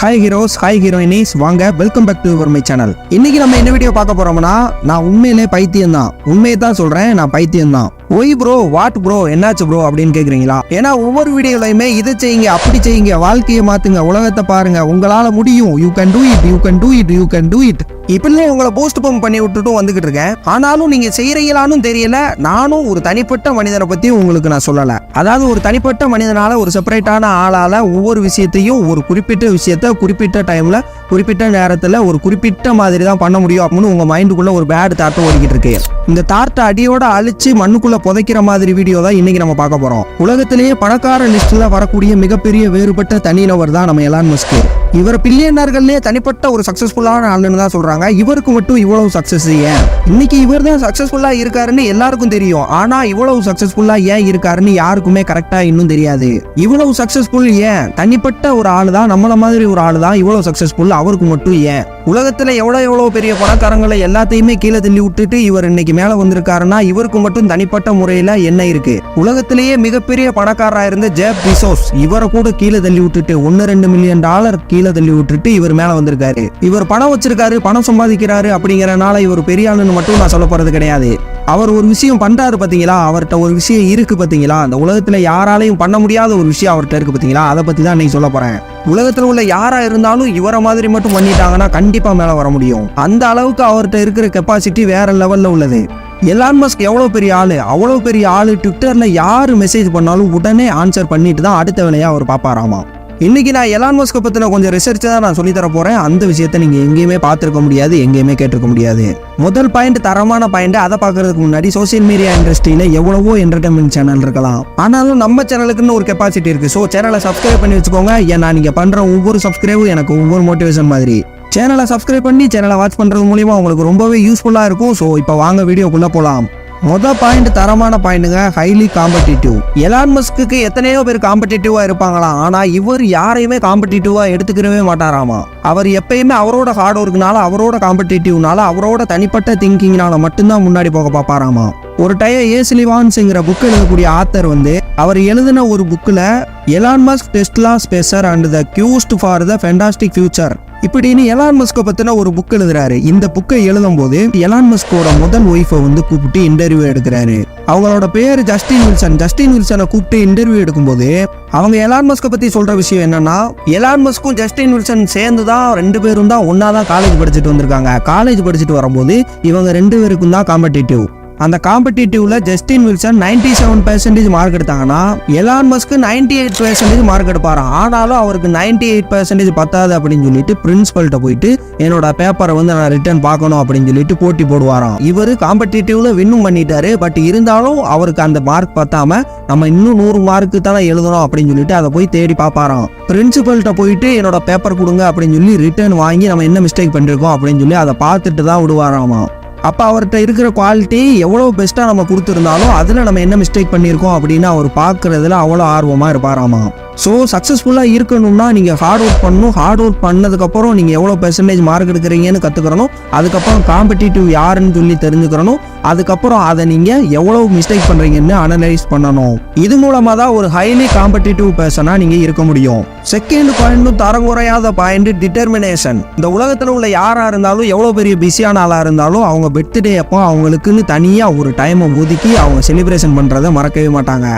Hi heroes hi heroines வாங்க welcome back to your my channel இன்னைக்கு நம்ம என்ன வீடியோ பார்க்க போறோம்னா நான் உண்மையிலே பைத்தியம் தான் உண்மையை தான் சொல்றேன் நான் பைத்தியம் தான் ஒய் ப்ரோ வாட் ப்ரோ என்னாச்சு ப்ரோ அப்படின்னு கேக்குறீங்களா? ஏன்னா ஒவ்வொரு வீடியோலையுமே இதை செய்யுங்க அப்படி செய்யுங்க வாழ்க்கையை மாத்துங்க உலகத்தை பாருங்க உங்களால முடியும். You can do it you can do it you can do it இப்படிலே உங்களை போஸ்ட் பம்ப் பண்ணி விட்டுட்டும் வந்துகிட்டு இருக்கேன். ஆனாலும் நீங்க செய்யறீங்களானும் தெரியல. நானும் ஒரு தனிப்பட்ட மனிதனை பத்தி உங்களுக்கு நான் சொல்லல. அதாவது ஒரு தனிப்பட்ட மனிதனால ஒரு செப்பரேட்டான ஆளால ஒவ்வொரு விஷயத்தையும் ஒரு குறிப்பிட்ட விஷயத்த குறிப்பிட்ட டைம்ல குறிப்பிட்ட நேரத்துல ஒரு குறிப்பிட்ட மாதிரி தான் பண்ண முடியும் அப்படின்னு உங்க மைண்டுக்குள்ள ஒரு பேட் தாட்டை ஓடிக்கிட்டு இருக்கு. இந்த தாட்டை அடியோட அழிச்சு மண்ணுக்குள்ள புதைக்கிற மாதிரி வீடியோ தான் இன்னைக்கு நம்ம பார்க்க போறோம். உலகத்திலேயே பணக்கார லிஸ்ட்ல வரக்கூடிய மிகப்பெரிய வேறுபட்ட தனிநபர் தான் நம்ம எலான் மஸ்க் இவர் பில்லியனர்கள்லேயே தனிப்பட்ட ஒரு சக்சஸ்ஃபுல்லான ஆளுன்னு தான் சொல்றாங்க. இவருக்கு மட்டும் இவ்வளவு சக்சஸ் ஏன்? இன்னைக்கு இவர் தான் சக்சஸ்ஃபுல்லா இருக்காருன்னு எல்லாருக்கும் தெரியும். ஆனா இவ்வளவு சக்சஸ்ஃபுல்லா ஏன் இருக்காருன்னு யாருக்குமே கரெக்டா இன்னும் தெரியாது. இவ்வளவு சக்சஸ்ஃபுல் ஏன்? தனிப்பட்ட ஒரு ஆள் தான் நம்மள மாதிரி ஒரு ஆள் தான் இவ்வளவு சக்சஸ்ஃபுல் அவருக்கு மட்டும் ஏன்? உலகத்துல எவ்வளவு எவ்வளவு பெரிய பணக்காரங்களை எல்லாத்தையுமே கீழே தள்ளி விட்டுட்டு இவர் இன்னைக்கு மேல வந்திருக்காருன்னா இவருக்கு மட்டும் தனிப்பட்ட முறையில என்ன இருக்கு? உலகத்திலேயே மிகப்பெரிய பணக்காரரா இருந்த ஜெப் பிசோஸ் இவரை கூட கீழே தள்ளி விட்டுட்டு ஒன்னு ரெண்டு மில்லியன் டாலர் கீழே தள்ளி விட்டுட்டு இவர் மேல வந்திருக்காரு. இவர் பணம் வச்சிருக்காரு பணம் சம்பாதிக்கிறாரு அப்படிங்கறனால இவர் பெரிய ஆளுன்னு மட்டும் நான் சொல்ல போறது கிடையாது. அவர் ஒரு விஷயம் பண்றாரு பாத்தீங்களா? அவர்கிட்ட ஒரு விஷயம் இருக்கு பாத்தீங்களா? அந்த உலகத்துல யாராலையும் பண்ண முடியாத ஒரு விஷயம் அவர்கிட்ட இருக்கு பாத்தீங்களா? அதை பத்தி தான் இன்னைக்கு சொல்ல போறேன். உலகத்துல உள்ள யாரா இருந்தாலும் இவரை மாதிரி மட்டும் பண்ணிட்டாங்கன்னா கண்டிப்பா மேல வர முடியும். அந்த அளவுக்கு அவர்கிட்ட இருக்கிற கெப்பாசிட்டி வேற லெவல்ல உள்ளது. எலான் மஸ்க் எவ்வளோ பெரிய ஆள்? அவ்வளோ பெரிய ஆள் ட்விட்டரில் யார் மெசேஜ் பண்ணாலும் உடனே ஆன்சர் பண்ணிட்டு தான் அடுத்த வேலையாக அவர் பார்ப்பாராமா? இன்னைக்கு நான் எலான் மஸ்கை பற்றின கொஞ்சம் ரிசர்ச் தான் நான் சொல்லித்தர போகிறேன் அந்த விஷயத்த நீங்கள் எங்கேயுமே பார்த்துருக்க முடியாது எங்கேயுமே கேட்டிருக்க முடியாது. முதல் பாயிண்ட் தரமான பாயிண்ட் அதை பார்க்கறதுக்கு முன்னாடி சோசியல் மீடியா இண்டஸ்ட்ரியில் எவ்வளவோ என்டர்டைன்மெண்ட் சேனல் இருக்கலாம். ஆனாலும் நம்ம சேனலுக்குன்னு ஒரு கெப்பாசிட்டி இருக்குது ஸோ சேனலை சப்ஸ்கிரைப் பண்ணி வச்சுக்கோங்க. ஏன்னா நீங்கள் பண்ணுற ஒவ்வொரு சப்ஸ்கிரைபும் எனக்கு ஒவ்வொரு மோட்டிவேஷன் மாதிரி. சேனலை சப்ஸ்கிரைப் பண்ணி சேனலை வாட்ச் பண்ணுறது மூலிமா உங்களுக்கு ரொம்பவே யூஸ்ஃபுல்லாக இருக்கும். ஸோ இப்போ வாங்க வீடியோக்குள்ளே போகலாம் மொத பாயிண்ட் தரமான பாயிண்ட்டுங்க ஹைலி காம்படிட்டிவ் எலான் மஸ்க்கு எத்தனையோ பேர் காம்படிட்டிவா இருப்பாங்களாம் ஆனா இவர் யாரையுமே காம்படிட்டிவா எடுத்துக்கிறவே மாட்டாராமா? அவர் எப்பயுமே அவரோட ஹார்ட் ஒர்க்னால அவரோட காம்படிட்டிவ்னால அவரோட தனிப்பட்ட திங்கிங்னால மட்டும்தான் முன்னாடி போக பார்ப்பாராமா? ஒரு டைய ஏசிலிவான்ஸுங்கிற புக் எழுதக்கூடிய ஆத்தர் வந்து அவர் எழுதின ஒரு புக்கில் Elon Musk Tesla SpaceX and the quest for the fantastic future இப்படின்னு எலான் மஸ்கை பத்தின ஒரு புக் எழுதுறாரு. இந்த புக்கை எழுதும் போது எலான் மஸ்கோட முதல் ஒய்ஃபை வந்து கூப்பிட்டு இன்டர்வியூ எடுக்கிறாரு. அவங்களோட பேர் ஜஸ்டின் வில்சன் ஜஸ்டின் வில்சனை கூப்பிட்டு இன்டர்வியூ எடுக்கும்போது அவங்க எலான் மஸ்கை பத்தி சொல்ற விஷயம் என்னன்னா எலான் மஸ்க்கும் ஜஸ்டின் வில்சன் சேர்ந்து தான் ரெண்டு பேரும் தான் ஒன்றா தான் காலேஜ் படிச்சுட்டு வந்திருக்காங்க. காலேஜ் படிச்சுட்டு வரும்போது இவங்க ரெண்டு பேருக்கும் தான் காம்படிட்டிவ் அந்த காம்படிட்டிவ்ல Justin Wilson ninety seven percentage mark எடுத்தாங்கன்னா Elon Musk ninety eight percentage mark எடுப்பாராம். ஆனாலும் அவருக்கு நைன்டி எயிட் பெர்சன்டேஜ் பத்தாது அப்படின்னு சொல்லிட்டு பிரின்சிபல்கிட்ட போயிட்டு என்னோட பேப்பரை வந்து நான் ரிட்டர்ன் பார்க்கணும் அப்படின்னு சொல்லிட்டு போட்டி போடுவாராம். இவர் காம்படிட்டிவ்ல வின்னும் பண்ணிட்டாரு. பட் இருந்தாலும் அவருக்கு அந்த மார்க் பத்தாம நம்ம இன்னும் நூறு மார்க்கு தானே எழுதணும் அப்படின்னு சொல்லிட்டு அதை போய் தேடி பார்ப்பாராம். பிரின்சிபல்கிட்ட போயிட்டு என்னோட பேப்பர் கொடுங்க அப்படின்னு சொல்லி ரிட்டர்ன் வாங்கி நம்ம என்ன மிஸ்டேக் பண்ணிருக்கோம் அப்படின்னு சொல்லி அதை பார்த்துட்டு தான் விடுவாராமா அப்போ அவர்கிட்ட இருக்கிற குவாலிட்டி எவ்வளோ பெஸ்ட்டாக நம்ம கொடுத்துருந்தாலும் அதில் நம்ம என்ன மிஸ்டேக் பண்ணியிருக்கோம் அப்படின்னு அவர் பார்க்குறதுல அவ்வளோ ஆர்வமாக இருப்பாராமா. ஸோ சக்ஸஸ்ஃபுல்லாக இருக்கணும்னா நீங்கள் ஹார்ட் ஒர்க் பண்ணணும். ஹார்ட் ஒர்க் பண்ணதுக்கப்புறம் நீங்கள் எவ்வளோ பெர்சன்டேஜ் மார்க் எடுக்கிறீங்கன்னு கற்றுக்கிறணும் அதுக்கப்புறம் காம்படிட்டிவ் யாருன்னு சொல்லி தெரிஞ்சுக்கிறணும். அதுக்கப்புறம் அதை நீங்கள் எவ்வளோ மிஸ்டேக் பண்ணுறீங்கன்னு அனலைஸ் பண்ணணும். இது மூலமாக தான் ஒரு ஹைலி காம்படிட்டிவ் பர்சனாக நீங்கள் இருக்க முடியும். செகண்ட் பாயிண்ட்டும் தரங்குறையாத பாயிண்ட் டிட்டர்மினேஷன் இந்த உலகத்தில் உள்ள யாராக இருந்தாலும் எவ்வளோ பெரிய பிஸியான ஆளாக இருந்தாலும் அவங்க பர்த்டே அப்போ அவங்களுக்குன்னு தனியாக ஒரு டைமை ஒதுக்கி அவங்க செலிப்ரேஷன் பண்ணுறதை மறக்கவே மாட்டாங்க.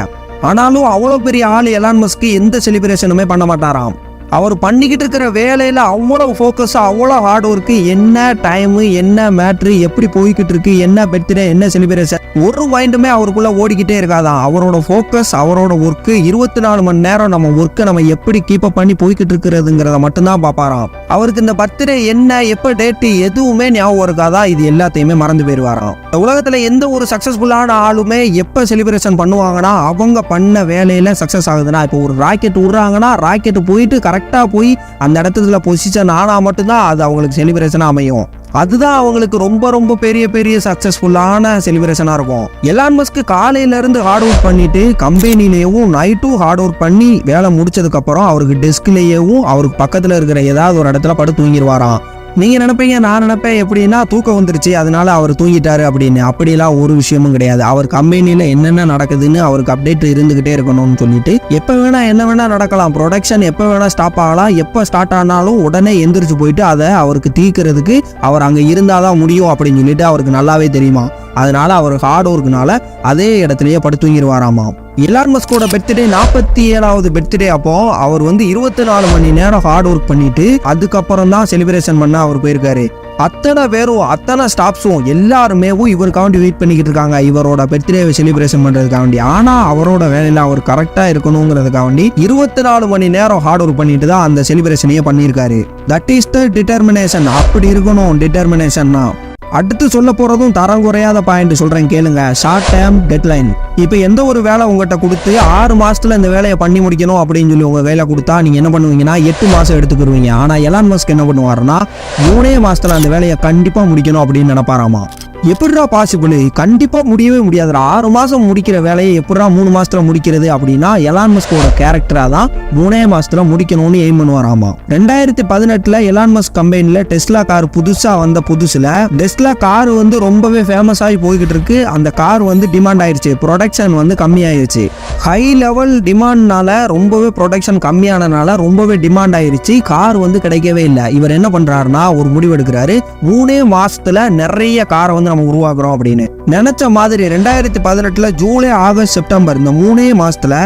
ஆனாலும் அவ்வளோ பெரிய ஆள் எலான் மஸ்க்கு எந்த செலிப்ரேஷனுமே பண்ண மாட்டாராம். அவர் பண்ணிக்கிட்டு இருக்கிற வேலையில் அவ்வளோ ஃபோக்கஸ் அவ்வளோ ஹார்ட் ஒர்க்கு என்ன டைமு என்ன மேட்ரு எப்படி போய்கிட்டு இருக்கு என்ன பர்த்டே என்ன செலிப்ரேஷன் ஒரு மைண்டுமே அவருக்குள்ள ஓடிக்கிட்டே இருக்காதான் அவரோட ஃபோக்கஸ் அவரோட ஒர்க்கு இருபத்தி நாலு மணி நேரம் நம்ம ஒர்க்கை நம்ம எப்படி கீப் அப் பண்ணி போய்கிட்டு இருக்கிறதுங்கிறத மட்டும்தான் பார்ப்பாராம். அவருக்கு இந்த பர்த்டே என்ன எப்போ டேட்டு எதுவுமே ஞாபகம் இருக்காதா? இது எல்லாத்தையுமே மறந்து போயிடுவாராம். இந்த உலகத்தில் எந்த ஒரு சக்ஸஸ்ஃபுல்லான ஆளுமே எப்போ செலிப்ரேஷன் பண்ணுவாங்கன்னா அவங்க பண்ண வேலையில் சக்ஸஸ் ஆகுதுன்னா இப்போ ஒரு ராக்கெட் விடுறாங்கன்னா ராக்கெட் போயிட்டு கரெக்ட் கரெக்டாக போய் அந்த இடத்துல பொசிஷன் ஆனால் மட்டும்தான் அது அவங்களுக்கு செலிப்ரேஷனாக அமையும். அதுதான் அவங்களுக்கு ரொம்ப ரொம்ப பெரிய பெரிய சக்ஸஸ்ஃபுல்லான செலிப்ரேஷனாக இருக்கும். எலான் மஸ்க்கு காலையிலேருந்து ஹார்ட் ஒர்க் பண்ணிட்டு கம்பெனிலேயும் நைட்டும் ஹார்ட் ஒர்க் பண்ணி வேலை முடிச்சதுக்கப்புறம் அவருக்கு டெஸ்க்லேயேவும் அவருக்கு பக்கத்தில் இருக்கிற ஏதாவது ஒரு இடத்துல படுத்து தூங்கிடுவாராம் நீங்கள் நினைப்பீங்க நான் நினைப்பேன் எப்படின்னா தூக்கம் வந்துருச்சு அதனால அவர் தூங்கிட்டாரு அப்படின்னு. அப்படிலாம் ஒரு விஷயமும் கிடையாது. அவர் கம்பெனியில் என்னென்ன நடக்குதுன்னு அவருக்கு அப்டேட் இருந்துகிட்டே இருக்கணும்னு சொல்லிட்டு எப்போ வேணா என்ன வேணா நடக்கலாம். ப்ரொடக்ஷன் எப்போ வேணா ஸ்டாப் ஆகலாம். எப்போ ஸ்டார்ட் ஆனாலும் உடனே எந்திரிச்சு போயிட்டு அதை அவருக்கு தீக்கிறதுக்கு அவர் அங்கே இருந்தால் தான் முடியும் அப்படின்னு சொல்லிட்டு அவருக்கு நல்லாவே தெரியுமா? அதனால அவர் ஹார்ட் ஒர்க்னால அதே இடத்துலயே படுத்து தூங்கிடுவாராமா எலான் மஸ்கோட பர்த்டே நாற்பத்தி ஏழாவது பர்த்டே அப்போ அவர் வந்து இருபத்தி நாலு மணி நேரம் ஹார்ட் ஒர்க் பண்ணிட்டு அதுக்கப்புறம் தான் செலிப்ரேஷன் பண்ண அவர் போயிருக்காரு. அத்தனை பேரும் அத்தனை ஸ்டாஃப்ஸும் எல்லாருமே இவருக்காண்டி வெயிட் பண்ணிக்கிட்டு இருக்காங்க. இவரோட பர்த்டேவை செலிப்ரேஷன் பண்றதுக்காண்டி. ஆனா அவரோட வேலையில அவர் கரெக்டா இருக்கணுங்கிறதுக்காண்டி இருபத்தி நாலு மணி நேரம் ஹார்ட் ஒர்க் பண்ணிட்டு தான் அந்த செலிப்ரேஷனையே பண்ணியிருக்காரு. தட் இஸ் த டிட்டர்மினேஷன் அப்படி இருக்கணும். டிட்டர்மினேஷன்னா அடுத்து சொல்ல போறதும் தரம் குறையாத பாயிண்ட் சொல்றேன் கேளுங்க. ஷார்ட் டேம் டெட்லைன் இப்போ எந்த ஒரு வேலை உங்ககிட்ட கொடுத்து ஆறு மாசத்துல இந்த வேலையை பண்ணி முடிக்கணும் அப்படின்னு சொல்லி உங்க வேலை கொடுத்தா நீங்க என்ன பண்ணுவீங்கன்னா எட்டு மாசம் எடுத்துக்கிருவீங்க. ஆனா எலான் மஸ்க் என்ன பண்ணுவாருன்னா மூணே மாசத்துல அந்த வேலையை கண்டிப்பா முடிக்கணும் அப்படின்னு நினைப்பாராமா? எப்படிடா பாசிபிள் கண்டிப்பாக முடியவே முடியாதுடா. ஆறு மாதம் முடிக்கிற வேலையை எப்படிடா மூணு மாதத்தில் முடிக்கிறது அப்படின்னா எலான் மஸ்கோட கேரக்டராக தான் மூணே மாதத்தில் முடிக்கணும்னு எய்ம் பண்ணுவாராமா. ரெண்டாயிரத்தி பதினெட்டில் எலான் மஸ்க் கம்பெனியில் டெஸ்லா கார் புதுசாக வந்த புதுசில் டெஸ்லா கார் வந்து ரொம்பவே ஃபேமஸ் ஆகி போய்கிட்டு இருக்கு. அந்த கார் வந்து டிமாண்ட் ஆயிடுச்சு ப்ரொடக்ஷன் வந்து கம்மியாயிருச்சு. ஹை லெவல் டிமாண்ட்னால ரொம்பவே ப்ரொடக்ஷன் கம்மியானனால ரொம்பவே டிமாண்ட் ஆயிருச்சு. கார் வந்து கிடைக்கவே இல்லை. இவர் என்ன பண்ணுறாருன்னா ஒரு முடிவு எடுக்கிறாரு. மூணே மாதத்தில் நிறைய காரை வந்து நம்ம உருவாக்குறோம் அப்படின்னு. நினைச்ச மாதிரி ரெண்டாயிரத்தி பதினெட்டுல ஜூலை ஆகஸ்ட் செப்டம்பர் இந்த மூணே மாசத்துல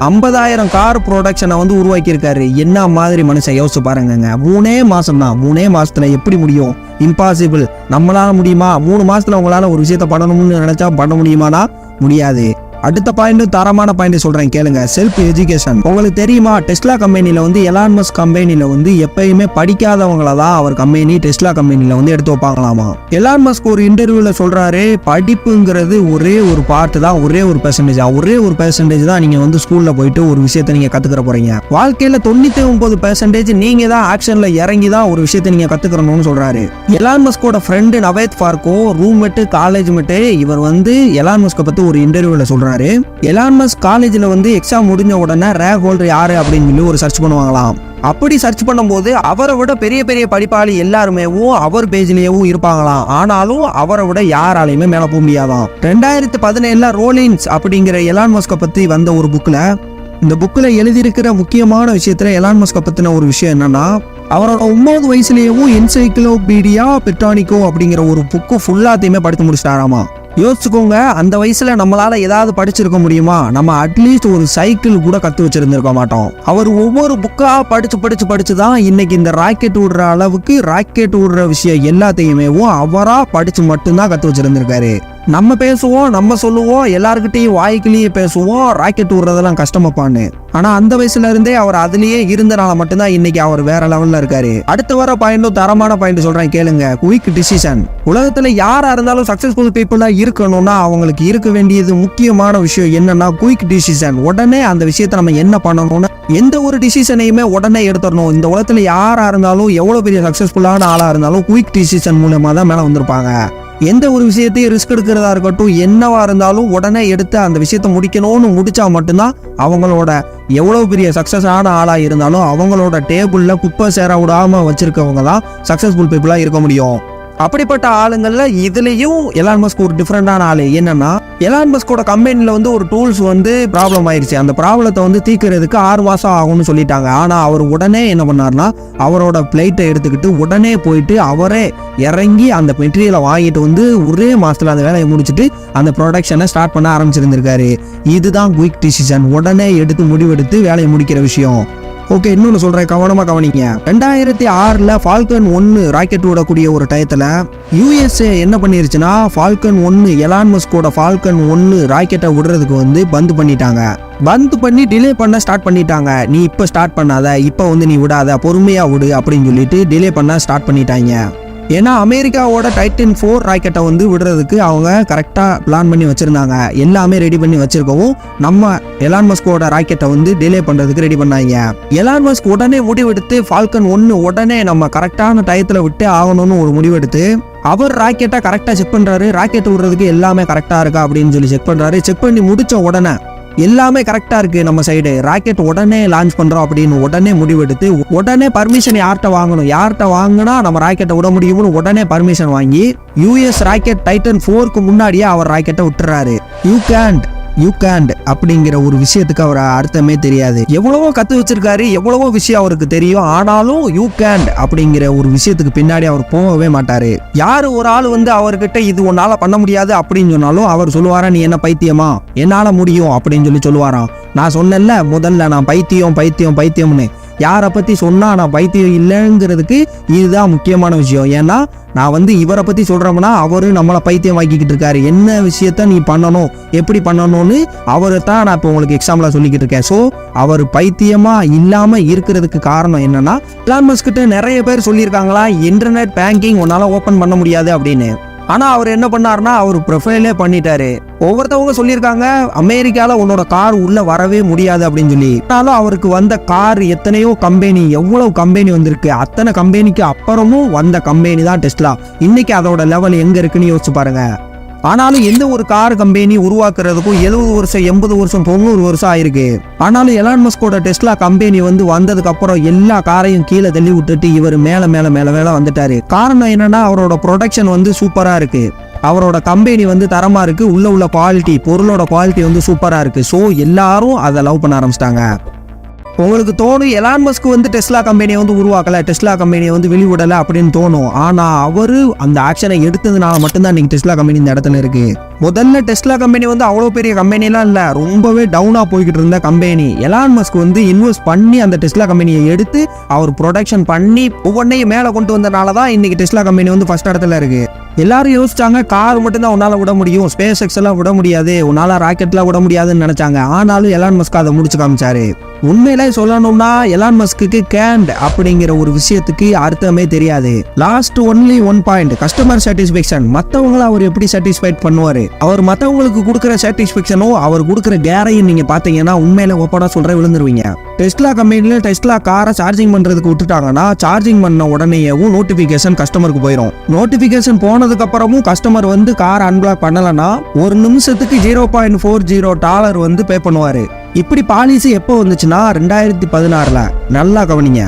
ஐம்பதாயிரம் கார் ப்ரொடக்ஷனை வந்து உருவாக்கியிருக்காரு. என்ன மாதிரி மனுஷன்? யோசிச்சு பாருங்க மூணே மாசம் தான் மூணே மாசத்துல எப்படி முடியும்? இம்பாசிபிள் நம்மளால முடியுமா? மூணு மாசத்துல உங்களால ஒரு விஷயத்த பண்ணணும்னு நினைச்சா பண்ண முடியுமானா? முடியாது. அடுத்த பாயிண்ட் தரமான பாயிண்ட் சொல்றேன் கேளுங்க. செல்ஃப் எஜுகேஷன் உங்களுக்கு தெரியுமா டெஸ்லா கம்பெனியில வந்து எலான்மஸ் மஸ் வந்து எப்பயுமே படிக்காதவங்கள தான் அவர் கம்பெனி டெஸ்லா கம்பெனியில் வந்து எடுத்து வைப்பாங்களாமா? எலான்மஸ் ஒரு இன்டர்வியூல சொல்றாரு படிப்புங்கிறது ஒரே ஒரு பார்ட் தான் ஒரே ஒரு பெர்சன்டேஜ் ஒரே ஒரு பெர்சன்டேஜ் தான் நீங்க வந்து ஸ்கூல்ல போயிட்டு ஒரு விஷயத்தை நீங்க கத்துக்கிற போறீங்க. வாழ்க்கையில தொண்ணூத்தி ஒன்பது பெர்சன்டேஜ் நீங்க தான் ஆக்ஷன்ல இறங்கி தான் ஒரு விஷயத்தை நீங்க கத்துக்கணும்னு சொல்றாரு. Elon மஸ்கோட friend Navaid Farooq roommate college mate இவர் வந்து எலான் மஸ்கை பத்தி ஒரு இன்டர்வியூல சொல்றாரு. சொன்னாரு எலான்மஸ் காலேஜ்ல வந்து எக்ஸாம் முடிஞ்ச உடனே ரேக் ஹோல்டர் யாரு? அப்படின்னு சொல்லி ஒரு சர்ச் பண்ணுவாங்களாம். அப்படி சர்ச் பண்ணும்போது அவரை விட பெரிய பெரிய படிப்பாளி எல்லாருமேவும் அவர் பேஜ்லேயும் இருப்பாங்களாம். ஆனாலும் அவரை விட யாராலையுமே மேல போக முடியாதான் ரெண்டாயிரத்தி பதினேழுல ரோலின்ஸ் அப்படிங்கிற எலான் மஸ்கை பத்தி வந்த ஒரு புக்ல இந்த புக்கில் எழுதியிருக்கிற முக்கியமான விஷயத்தில் எலான் மஸ்கை ஒரு விஷயம் என்னன்னா அவரோட ஒன்பது வயசுலேயும் என்சைக்ளோபீடியா பெட்டானிக்கோ அப்படிங்கிற ஒரு புக்கு ஃபுல்லாத்தையுமே படித்து முடிச்சிட்டாராமா யோசிச்சுக்கோங்க அந்த வயசுல நம்மளால ஏதாவது படிச்சிருக்க முடியுமா? நம்ம அட்லீஸ்ட் ஒரு சைக்கிள் கூட கத்து வச்சிருந்திருக்க மாட்டோம். அவர் ஒவ்வொரு புக்கா படிச்சு படிச்சு படிச்சு தான் இன்னைக்கு இந்த ராக்கெட் விடுற அளவுக்கு ராக்கெட் விடுற விஷயம் எல்லாத்தையுமே அவரா படிச்சு மட்டும்தான் கத்து வச்சிருந்திருக்காரு. நம்ம பேசுவோம் நம்ம சொல்லுவோம் எல்லாருக்கிட்டையும் வாய்க்கிலேயே பேசுவோம் ராக்கெட் விடுறதெல்லாம் கஷ்டமாப்பான்னு. ஆனா அந்த வயசுல இருந்தே அவர் அதுலயே இருந்தனால மட்டும்தான் இன்னைக்கு அவர் வேற லெவல்ல இருக்காரு. அடுத்து வர பாயிண்டும் தரமான பாயிண்ட் சொல்றேன் கேளுங்க. குயிக் டிசிஷன் உலகத்துல யாரா இருந்தாலும் சக்சஸ்ஃபுல் பீப்புளா இருக்கணும்னா அவங்களுக்கு இருக்க வேண்டியது முக்கியமான விஷயம் என்னன்னா குயிக் டிசிஷன் உடனே அந்த விஷயத்தை நம்ம என்ன பண்ணணும்னா எந்த ஒரு டிசிஷனையுமே உடனே எடுத்துடணும். இந்த உலகத்துல யாரா இருந்தாலும் எவ்வளவு பெரிய சக்சஸ்ஃபுல்லான ஆளா இருந்தாலும் குயிக் டிசிஷன் மூலமா தான் மேல வந்திருப்பாங்க. எந்த ஒரு விஷயத்தையும் ரிஸ்க் எடுக்கிறதா இருக்கட்டும் என்னவா இருந்தாலும் உடனே எடுத்து அந்த விஷயத்தை முடிக்கணும்னு முடிச்சா மட்டும்தான் அவங்களோட எவ்வளவு பெரிய சக்சஸ் ஆன ஆளா இருந்தாலும் அவங்களோட டேபிள்ல குப்பை சேர விடாம வச்சிருக்கவங்க தான் சக்சஸ்ஃபுல் பீப்புளா இருக்க முடியும். அப்படிப்பட்ட ஆளுங்கள்ல இதுலயும் எலான் மஸ்க் ஒரு டிஃப்ரெண்டான ஆளு. என்னன்னா எலான் மஸ்கோட கம்பெனில வந்து ஒரு டூல்ஸ் வந்து ப்ராப்ளம் ஆயிருச்சு. அந்த ப்ராப்ளத்தை வந்து தீக்கிறதுக்கு ஆறு மாசம் ஆகும்னு சொல்லிட்டாங்க. ஆனா அவர் உடனே என்ன பண்ணார்னா அவரோட பிளைட்டை எடுத்துக்கிட்டு உடனே போயிட்டு அவரே இறங்கி அந்த மெட்டீரியலை வாங்கிட்டு வந்து ஒரே மாசத்துல அந்த வேலையை முடிச்சுட்டு அந்த ப்ரொடக்ஷனை ஸ்டார்ட் பண்ண ஆரம்பிச்சிருந்திருக்காரு. இதுதான் குயிக் டிசிஷன் உடனே எடுத்து முடிவெடுத்து வேலையை முடிக்கிற விஷயம். ஓகே இன்னொன்று சொல்கிறேன் கவனமாக கவனிங்க. ரெண்டாயிரத்தி ஆறில் ஃபால்கன் ஒன்று ராக்கெட் விடக்கூடிய ஒரு டயத்தில் யூஎஸ்ஏ என்ன பண்ணிருச்சுன்னா ஃபால்கன் ஒன்று எலான் மஸ்கோட ஃபால்கன் ஒன்று ராக்கெட்டை விடுறதுக்கு வந்து பந்து பண்ணிட்டாங்க. பந்து பண்ணி டிலே பண்ண ஸ்டார்ட் பண்ணிட்டாங்க. நீ இப்போ ஸ்டார்ட் பண்ணாத இப்போ வந்து நீ விடாத பொறுமையாக விடு அப்படின்னு சொல்லிட்டு டிலே பண்ண ஸ்டார்ட் பண்ணிட்டாங்க. ஏன்னா அமெரிக்காவோட டைட்டன் ஃபோர் ராக்கெட்டை வந்து விடுறதுக்கு அவங்க கரெக்டாக பிளான் பண்ணி வச்சுருந்தாங்க. எல்லாமே ரெடி பண்ணி வச்சுருக்கவும் நம்ம எலான் மஸ்கோட ராக்கெட்டை வந்து டிலே பண்ணுறதுக்கு ரெடி பண்ணாங்க. எலான் மஸ்க் உடனே முடிவெடுத்து ஃபால்கன் ஒன்று உடனே நம்ம கரெக்டான டயத்தில் விட்டு ஆகணும்னு ஒரு முடிவெடுத்து அவர் ராக்கெட்டை கரெக்டாக செக் பண்ணுறாரு ராக்கெட் விடுறதுக்கு எல்லாமே கரெக்டாக இருக்கா அப்படின்னு சொல்லி செக் பண்ணுறாரு செக் பண்ணி முடித்த உடனே எல்லாமே கரெக்டா இருக்கு நம்ம சைடு ராக்கெட் உடனே லான்ச் பண்றோம் அப்படின்னு உடனே முடிவெடுத்து உடனே பர்மிஷன் யார்கிட்ட வாங்கணும்? யார்கிட்ட வாங்கினா நம்ம ராக்கெட்டை விட முடியும்னு உடனே பர்மிஷன் வாங்கி யூஎஸ் ராக்கெட் டைட்டன் ஃபோருக்கு முன்னாடியே அவர் ராக்கெட்டை விட்டுறாரு. யூ கேண்ட் யூ கேண்ட் அப்படிங்கிற ஒரு விஷயத்துக்கு அவர் அர்த்தமே தெரியாது. எவ்வளவோ கத்து வச்சிருக்காரு எவ்வளவோ விஷயம் அவருக்கு தெரியும். ஆனாலும் யூ கேண்ட் அப்படிங்கிற ஒரு விஷயத்துக்கு பின்னாடி அவர் போகவே மாட்டாரு. யாரு ஒரு ஆள் வந்து அவர்கிட்ட இது உன்னால பண்ண முடியாது அப்படின்னு சொன்னாலும் அவர் சொல்லுவாரா நீ என்ன பைத்தியமா? என்னால முடியும் அப்படின்னு சொல்லி சொல்லுவாராம். நான் சொன்னேன்ல முதல்ல நான் பைத்தியம் பைத்தியம் பைத்தியம்னு. யாரை பற்றி சொன்னால் நான் பைத்தியம் இல்லைங்கிறதுக்கு இதுதான் முக்கியமான விஷயம். ஏன்னா நான் வந்து இவரை பற்றி சொல்கிறோம்னா அவரு நம்மளை பைத்தியம் வாக்கிக்கிட்டு இருக்காரு. என்ன விஷயத்த நீ பண்ணணும்? எப்படி பண்ணணும்னு அவரை தான் நான் இப்போ உங்களுக்கு எக்ஸாம்பிளாக சொல்லிக்கிட்டு இருக்கேன். ஸோ அவர் பைத்தியமாக இல்லாமல் இருக்கிறதுக்கு காரணம் என்னென்னா எலான் மஸ்க் கிட்ட நிறைய பேர் சொல்லியிருக்காங்களா இன்டர்நெட் பேங்கிங் உன்னால் ஓப்பன் பண்ண முடியாது அப்படின்னு. ஆனால் அவர் என்ன பண்ணாருன்னா அவர் ப்ரொஃபைலே பண்ணிட்டாரு. ஒவ்வொருத்தவங்க சொல்லியிருக்காங்க அமெரிக்காவில் உன்னோட கார் உள்ளே வரவே முடியாது அப்படின்னு சொல்லி. ஆனாலும் அவருக்கு வந்த கார் எத்தனையோ கம்பெனி எவ்வளவு கம்பெனி வந்திருக்கு. அத்தனை கம்பெனிக்கு அப்புறமும் வந்த கம்பெனி தான் டெஸ்ட்லா இன்னைக்கு அதோட லெவல் எங்கே இருக்குன்னு யோசிச்சு பாருங்கள் ஆனாலும் எந்த ஒரு கார் கம்பெனி உருவாக்குறதுக்கும் எழுபது வருஷம் எண்பது வருஷம் தொண்ணூறு வருஷம் ஆயிருக்கு. ஆனாலும் எலான் மஸ்கோட டெஸ்லா கம்பெனி வந்து வந்ததுக்கு அப்புறம் எல்லா காரையும் கீழே தள்ளி விட்டுட்டு இவர் மேல மேல மேல மேல வந்துட்டாரு. காரணம் என்னன்னா அவரோட ப்ரொடக்ஷன் வந்து சூப்பரா இருக்கு. அவரோட கம்பெனி வந்து தரமா இருக்கு. உள்ள உள்ள குவாலிட்டி பொருளோட குவாலிட்டி வந்து சூப்பரா இருக்கு. ஸோ எல்லாரும் அதை லவ் பண்ண ஆரம்பிச்சிட்டாங்க. உங்களுக்கு தோணும் எலான் மஸ்க் வந்து டெஸ்லா கம்பெனியை வந்து உருவாக்கலை டெஸ்லா கம்பெனியை வந்து வெளிவிடலை அப்படின்னு தோணும். ஆனால் அவர் அந்த ஆக்ஷனை எடுத்ததுனால மட்டும்தான் நீங்கள் டெஸ்லா கம்பெனி இந்த இடத்துல இருக்குது முதல்ல டெஸ்லா கம்பெனி வந்து அவ்வளோ பெரிய கம்பெனிலாம் இல்லை. ரொம்பவே டவுனாக போய்கிட்டு இருந்த கம்பெனி எலான் மஸ்க் வந்து இன்வெஸ்ட் பண்ணி அந்த டெஸ்லா கம்பெனியை எடுத்து அவர் ப்ரொடக்ஷன் பண்ணி ஒவ்வொன்றையும் மேலே கொண்டு வந்தனால தான் இன்னைக்கு டெஸ்லா கம்பெனி வந்து ஃபர்ஸ்ட் இடத்துல இருக்கு. எல்லாரும் யோசிச்சாங்க கார் மட்டும்தான் உன்னால் விட முடியும் ஸ்பேஸ் எக்ஸ் எல்லாம் விட முடியாது உன்னால் ராக்கெட்லாம் விட முடியாதுன்னு நினச்சாங்க. ஆனாலும் எலான் மஸ்க் அதை முடிச்சு காமிச்சாரு. உண்மையிலே சொல்லணும்னா எலான் மஸ்க்கு கேண்ட் அப்படிங்கிற ஒரு விஷயத்துக்கு அர்த்தமே தெரியாது. Last only one point customer satisfaction மற்றவங்கள அவர் எப்படி சாட்டிஸ்ஃபைட் பண்ணுவார்? அவர் மற்றவங்களுக்கு கொடுக்குற சாட்டிஸ்ஃபேக்ஷனோ அவர் கொடுக்குற கேரையும் நீங்கள் பார்த்தீங்கன்னா உண்மையில ஒப்படா சொல்கிற விழுந்துருவீங்க. டெஸ்ட்லா கம்பெனில டெஸ்ட்லா காரை சார்ஜிங் பண்ணுறதுக்கு விட்டுட்டாங்கன்னா சார்ஜிங் பண்ண உடனேயவும் நோட்டிஃபிகேஷன் கஸ்டமருக்கு போயிடும் நோட்டிஃபிகேஷன் போனதுக்கு அப்புறமும் கஸ்டமர் வந்து கார் அன்பிளாக் பண்ணலைன்னா ஒரு நிமிஷத்துக்கு zero point four zero dollar வந்து பே பண்ணுவார். இப்படி பாலிசி எப்போ வந்துச்சுன்னா ரெண்டாயிரத்தி பதினாறில். நல்லா கவனிங்க.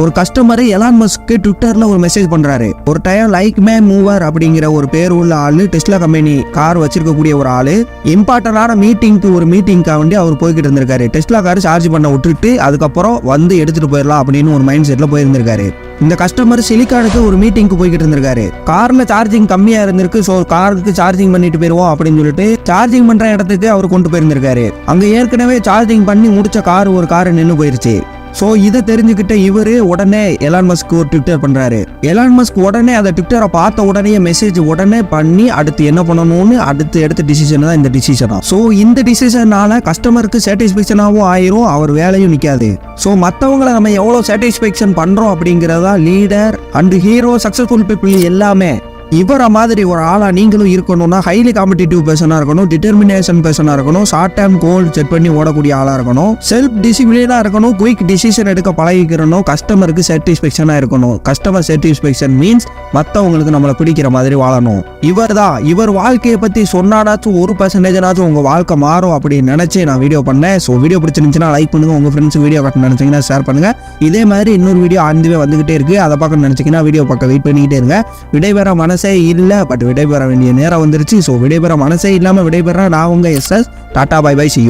ஒரு கஸ்டமர் எலான் மஸ்க்கு ட்விட்டர்ல ஒரு மெசேஜ் பண்றாரு. ஒரு டைம் லைக் மே மூவர் அப்படிங்கிற ஒரு பேர் உள்ள ஆளு டெஸ்லா கம்பெனி கார் வச்சிருக்கக்கூடிய ஒரு ஆளு இம்பார்ட்டன்டான மீட்டிங்க்கு ஒரு மீட்டிங்காக வேண்டி அவர் போய்கிட்டு இருந்திருக்காரு. டெஸ்லா கார் சார்ஜ் பண்ண விட்டுட்டு அதுக்கப்புறம் வந்து எடுத்துட்டு போயிடலாம் அப்படின்னு ஒரு மைண்ட் செட்ல போயிருந்திருக்காரு. இந்த கஸ்டமர் சிலிக்கானுக்கு ஒரு மீட்டிங்க்கு போய்கிட்டு இருந்திருக்காரு. கார்ல சார்ஜிங் கம்மியா இருந்திருக்கு ஸோ காருக்கு சார்ஜிங் பண்ணிட்டு போயிருவோம் அப்படின்னு சொல்லிட்டு சார்ஜிங் பண்ற இடத்துக்கு அவர் கொண்டு போயிருந்திருக்காரு. அங்க ஏற்கனவே சார்ஜிங் பண்ணி முடிச்ச கார் ஒரு கார் நின்று போயிருச்சு. ஸோ இதை தெரிஞ்சுக்கிட்ட இவரு உடனே எலான் மஸ்க் ஒரு ட்விட்டர் பண்ணுறாரு எலான் மஸ்க் உடனே அந்த ட்விட்டரை பார்த்த உடனே மெசேஜ் உடனே பண்ணி அடுத்து என்ன பண்ணணும்னு அடுத்து எடுத்த டிசிஷன் தான் இந்த டிசிஷனா ஸோ இந்த டிசிஷனால கஸ்டமருக்கு சாட்டிஸ்ஃபேக்ஷனாகவும் ஆயிரும் அவர் வேலையும் நிற்காது ஸோ மற்றவங்களை நம்ம எவ்வளோ சாட்டிஸ்ஃபேக்ஷன் பண்ணுறோம் அப்படிங்கிறதா leader and hero successful people எல்லாமே இவரை மாதிரி ஒரு ஆளாக நீங்களும் இருக்கணும்னா ஹைலி காம்படிட்டிவ் பர்சனாக இருக்கணும் டிட்டர்மினேஷன் பர்சனாக இருக்கணும் ஷார்ட் டேர்ம் கோல் செட் பண்ணி ஓடக்கூடிய ஆளாக இருக்கணும். செல்ஃப் டிசிப்ளினாக இருக்கணும் குயிக் டிசிஷன் எடுக்க பழகிக்கிறணும் கஸ்டமருக்கு சாட்டிஸ்ஃபேக்ஷனாக இருக்கணும். கஸ்டமர் சாட்டிஸ்ஃபேக்ஷன் மீன்ஸ் மற்றவங்களுக்கு நம்மளை பிடிக்கிற மாதிரி வாழணும். இவர் தான் இவர் வாழ்க்கையை பற்றி சொன்னாடாச்சும் ஒரு பர்சன்டேஜ்னாச்சும் உங்கள் வாழ்க்கை மாறும் அப்படின்னு நினச்சி நான் வீடியோ பண்ணேன். ஸோ வீடியோ பிடிச்சிருந்துச்சுன்னா லைக் பண்ணுங்கள் உங்கள் ஃப்ரெண்ட்ஸ் வீடியோ பார்க்க நினச்சிங்கன்னா ஷேர் பண்ணுங்கள் இதே மாதிரி இன்னொரு வீடியோ ஆண்டுவே வந்துகிட்டே இருக்குது அதை பார்க்க நினச்சிங்கன்னா வீடியோ பார்க்க வெயிட் பண்ணிக்கிட்டே இருங்க. விடைபெற மனசே இல்லை பட் விடைபெற வேண்டிய நேரம் வந்துருச்சு. ஸோ விடைபெற மனசே இல்லாமல் விடைபெற. நான் உங்கள் SS tata bye bye see